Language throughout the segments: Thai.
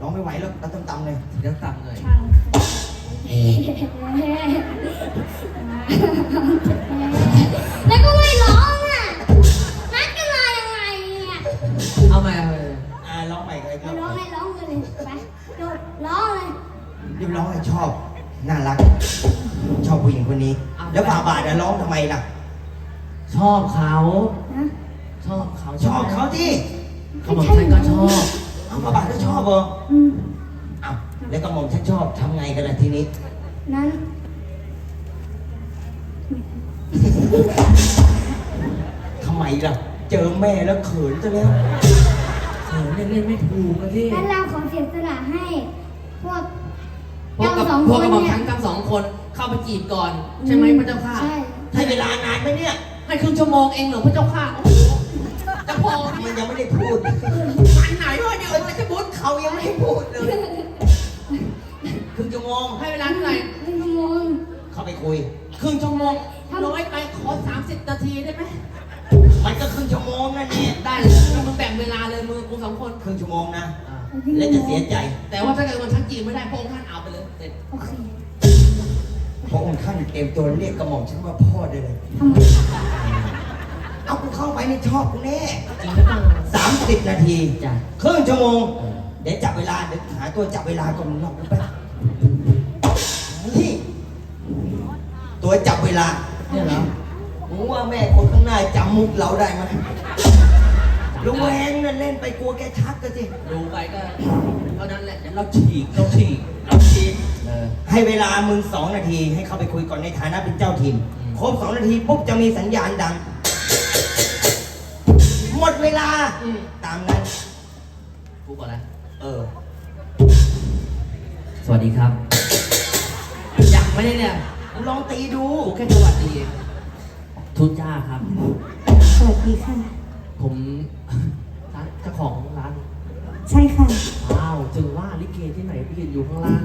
ร้องไม่ไหวแล้วตัดต่ำๆเลยเสียงต่ำหน่อยแล้วก็ไม่ร้องอะนัดกันมายังไงเนี่ยเอาใหม่เอาใหม่อ่าร้องใหม่ก็ได้คไม่รับร้องให้ร้องกันเลยไปโดดร้องเลยเดี๋ยวร้องให้ชอบ น่ารัก ชอบผู้หญิงคนนี้ แล้วฝ่าบาทจะร้องทำไมล่ะ ชอบเขา นะชอบเขาชอบเขาที่เขาบอกฉันก็ชอบ เอาฝ่าบาทก็ชอบเหรออืมอ้าวแล้วก็หมอมฉันชอบทำไงกันล่ะทีนี้ นั้น ทำไมล่ะ เจอแม่แล้วเขินซะแล้วเออเล่นเล่นไม่ถูกกันที่ นั้นเราขอเสียสละให้ พวกพวกกับเจ้าสองพวกกับคนบอกเนี่ย ฉันทั้งสองคนเข้าไปจีบก่อน ใช่ไหมพระเจ้าค่ะ ใช่ให้เวลานานไหมเนี่ย ให้ครึ่งชั่วโมงเองเหรอพระเจ้าค่ะโอ้ โหจะพอไหมมันยังไม่ได้พูดอันไหนวะเดี๋ยวมันจะบุญเขายังไม่ได้พูดเลยครึ่งชั่วโมงให้เวลาเท่าไหร่หนึ่งชั่วโมงเข้าไปคุยครึ่งชั่วโมงน้อยไปขอ 30 นาทีได้ไหมมันก็ครึ่งชั่วโมงนั่นเนี่ยได้เลยงั้นมึงแบ่งเวลาเลยมือกูสองคนครึ่งชั่วโมงนะอ่าแล้วจะเสียใจ แต่ว่าถ้าเกิดวันฉันจีบไม่ได้พระองค์ท่านเอาไปเลยเสร็จโอเคเพราะองค์ท่านเตรียมตัวเรียกกระหม่อมฉันว่าพ่อได้เลยทำไม เอากูเข้าไปในชอบกูแน่จริงหรือเปล่าสามสิบนาทีจ้ะครึ่งชั่วโมงเออเดี๋ยวจับเวลาเดี๋ยวหาตัวจับเวลาก่อนมึงลองดูไปนี่ตัวจับเวลาเนี่ยเหรอมึงว่าแม่คนข้างหน้าจำมุกเราได้ไหมลุงแวงนั่นเล่นไปกลัวแกชักกันสิดูไปก็เท่านั้นแหละเดี๋ยวเราฉีกเราฉีกเราทีมเออให้เวลามึงสองนาทีให้เข้าไปคุยก่อนในฐานะเป็นเจ้าทีมอืมครบสองนาทีปุ๊บจะมีสัญญาณดังหมด เวลา อืมตามนั้น กูก่อนนะเออ สวัสดีครับยังไม่ได้เนี่ยลองตีดู กูแค่สวัสดีเองทุนจ้าครับ สวัสดีค่ะ ผมร้านเจ้าของร้านใช่ค่ะอ้าวจึงว่าลิเกที่ไหนไปยืนอยู่ข้างล่าง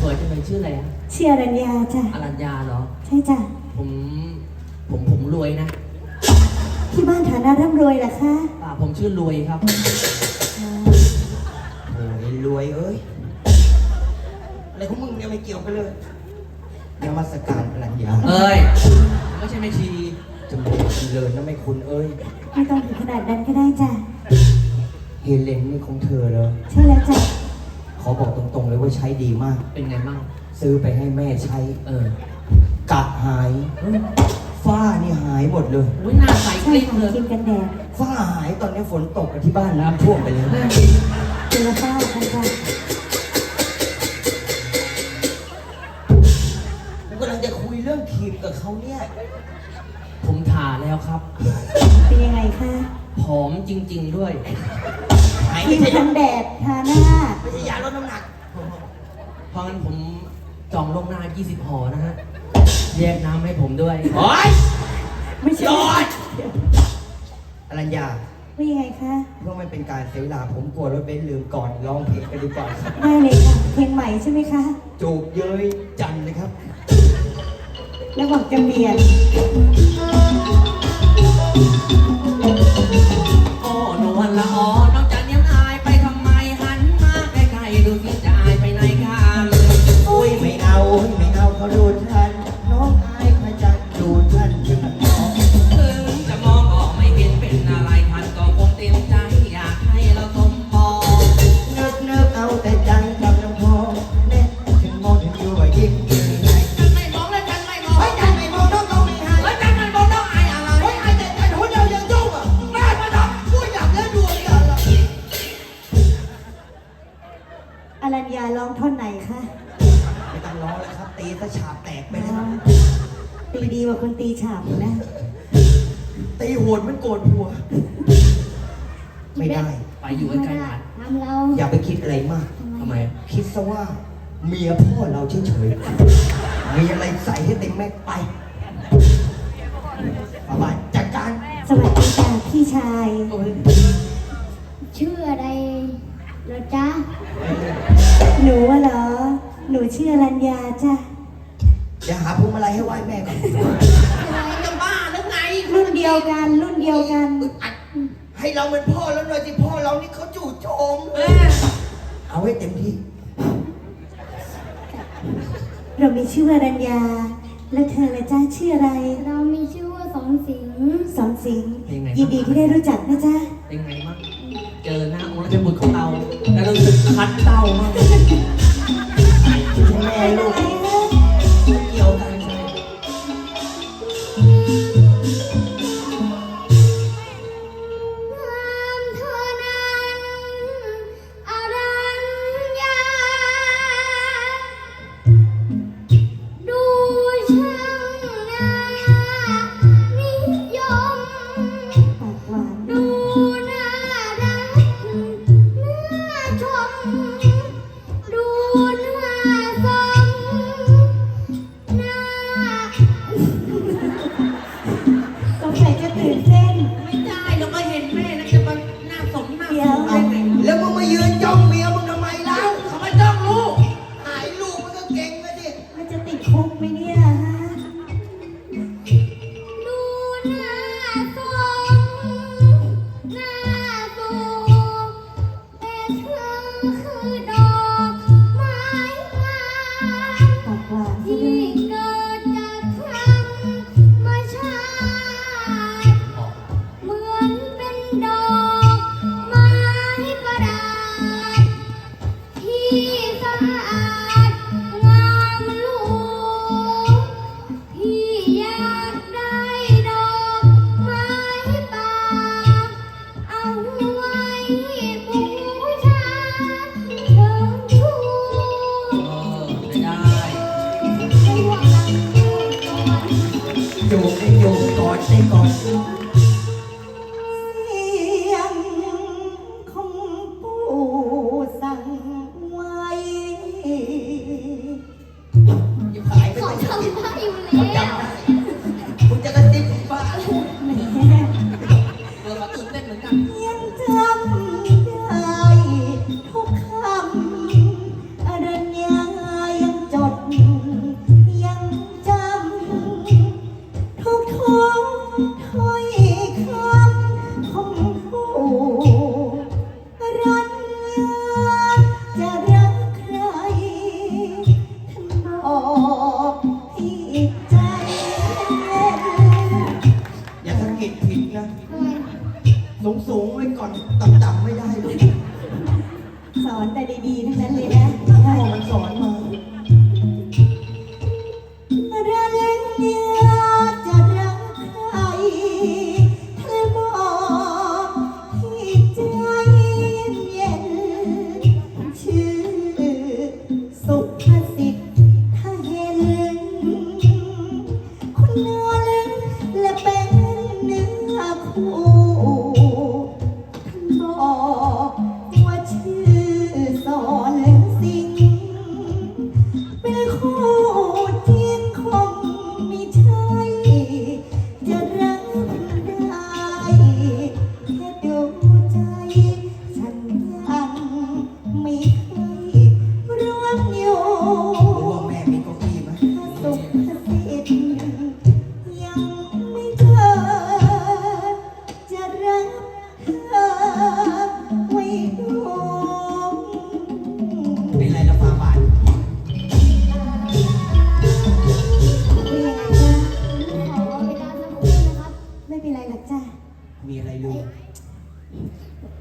สวยจังเลยชื่ออะไรอะเชียรัญญาจ้ะอรัญญาเหรอ ใช่จ้ะผมผมผมรวยนะ ที่บ้านฐานะร่ำรวยเหรอคะป่าผมชื่อรวยครับอ่าโอ้ยรวยเอ้ยอะไรของมึงเนี่ยไม่เกี่ยวกันเลยนมัสการพลัญญาเอ้ยไม่ใช่แม่ชีจมูกเลินนะไม่คุณเอ้ย ไม่ต้องถึงขนาดนั้นก็ได้จ้ะเฮเลนนี่ของเธอเลยใช่แล้วจ้ะขอบอกตรงๆเลยว่าใช้ดีมาก เป็นไงบ้าง ซื้อไปให้แม่ใช้ เออกะหายเอ้ย ฝ้านี่หายหมดเลย อุ้ยหน้าใสกใช่ริ๊บค่ะเลยครีมกันแดดฝ้าหายตอนนี้ฝนตกกับที่บ้านน้ำท่วมไปเลยคุณละเก้าพันค่ะกูกำลังจะคุยเรื่องขีดกับเขาเนี่ย ผมทาแล้วครับ เป็นยังไงคะผอมจริง ๆ ด้วย หายครีไม่มใช่กันแดดทาหน้าไม่ใช่ยาลดน้ำหนัก เพราะงั้นผม จองล่วงหน้า 20ห่อนะฮะแยกน้ำให้ผมด้วยโอ๊ยไม่ใช่ยอดอรัญญาว่ายังไงคะ เพื่อไม่เป็นการเสียเวลาผมกลัวรถเบนซ์ลืมก่อนร้องเพลงกันดีกว่าครับได้เลยค่ะ เพลงใหม่ใช่ไหมคะ จูบเย้ยจันทร์นะครับ แล้วบอกจำเบียนโอ้นวลละออน้ ไม่ได้ ไปอยู่ใกล้ๆหลานทำเราอย่าไปคิดอะไรมาก ทำไมคิดซะว่า เมียพ่อเราเฉยๆมีอะไรใส่ให้เต็มแม็กไปป้าบ้านจัดการสวัสดีจ้ะพี่ชาย โอ้ยชื่ออะไรเหรอจ๊ะ หนูอะเหรอ หนูชื่ออรัญญาจ้ะเดี๋ยวหาพวงมาลัยให้ไหว้แม่ก่อนจะบ้าหรือไงยวกัน รุ่นเดียวกันอึดอัด ให้เราเป็นพ่อแล้วหน่อยสิพ่อเรานี่เขาจู่โจมแม่เอาให้เต็มที่ เรามีชื่อว่ารัญญา แล้วเธอละจ้าชื่ออะไร เรามีชื่อว่าสอนสิงห์สอนสิงห์ยินดีที่ได้รู้จักนะจ๊ะเป็นไงบ้างเจอหน้าองค์ราชบุตรของเรา แล้วรู้สึกคัดเต้ามาก แม่ลูก ทั้งนั้นเลยนะพ่อมันสอนมา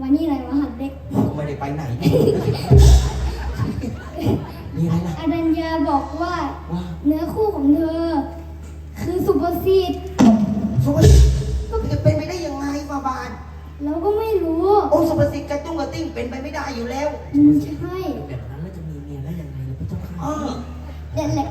วันนี้อะไรวะหัดเด็ก ไม่ได้ไปไหน มีอะไรล่ะอรัญญาบอกว่า ว่าเนื้อคู่ของเธอ คือสุภสิทธิ์สุภาษิตก็จะเป็นไปได้ยังไงฟาบาทเราก็ไม่รู้โอ้สุภาษิตกระตุ้งกระติ้งเป็นไปไม่ได้อยู่แล้ว อืมใช่ แบบนั้นแล้วจะมีเมียได้ยังไงล่ะพระเจ้าค่ะ เออแต่แหละ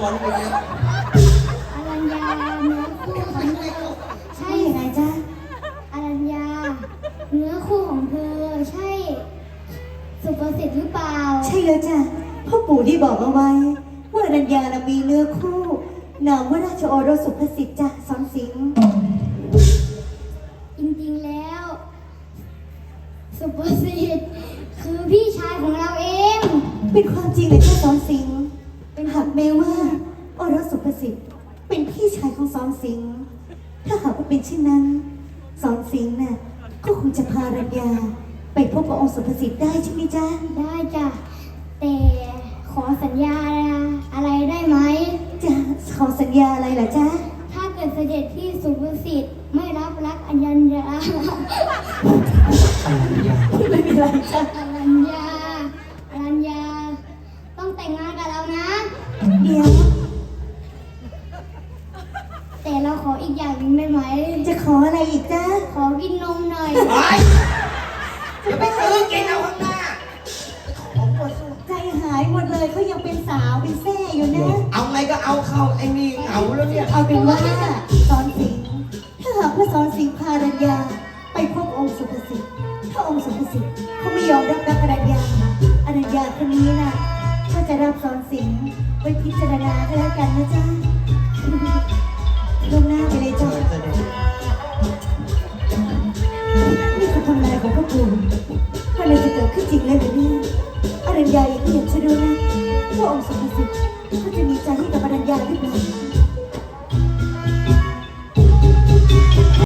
งอนไปแล้วอรัญญาเนื้อคู่ของเธอใช่ใช่ยังไงจ๊ะอรัญญา เนื้อคู่ของเธอใช่ สุภสิทธิ์หรือเปล่า ใช่แล้วจ้ะพ่อปู่ที่บอกเอาไว้ ว่าอรัญญานะมีเนื้อคู่นามว่าราชโอรสสุภสิทธิ์จ้ะสอนสิงห์จริงๆแล้ว สุภสิทธิ์คือพี่ชายของเราเอง เป็นความจริงเลยจ้ะสอนสิงห์เป็นหากแม้ว่าโอรสสุภสิทธิ์เป็นพี่ชายข องสอนสิงห์ถ้าหากว่าเป็นเช่นนั้น สอนสิงห์น่ะก็คงจะพารัญญา ไปพบกับองค์สุภสิทธิ์ได้ใช่ไหมจ๊ะ ได้จ้ะ แต่ขอสัญญาอะไรได้ไหม จะขอสัญญาอะไรล่ะจ๊ะ ถ้าเกิดเสด็จพี่สุภสิทธิ์ไม่รับรักอัญญาอะไรอย่างไม่มีอะไรจ้ะ อรัญญา กินนมหน่อยไปอย่าไปซื้อกินเอาข้างหน้าของปวดสู้ใจหายหมดเลยเขายังเป็นสาวเป็นแซ่อยู่นะ เอาไงก็เอาเข้าไอ้นี่เหงาแล้วเนี่ยเอาเป็นว่าสอนสิงห์ถ้าหากว่าสอนสิงห์พารัญญา ไปพบองค์สุภสิทธิ์ถ้าองค์สุภสิทธิ์เขาไม่ยอมรับรักอรัญญาอรัญญาคนนี้น่ะก็จะรับสอนสิงห์ไว้พิจารณาก็แล้วกันนะจ๊ะลวงหน้าไปเลยจ้ะนี่ คือทำลายของพวกคุณอะไรจะเกิดขึ้นจริงเลยหรือนี่อรัญญาเองก็อยากจะรู้นะว่าองค์สุภสิทธิ์เขาจะมีใจให้กับอรัญญาหรือเปล่า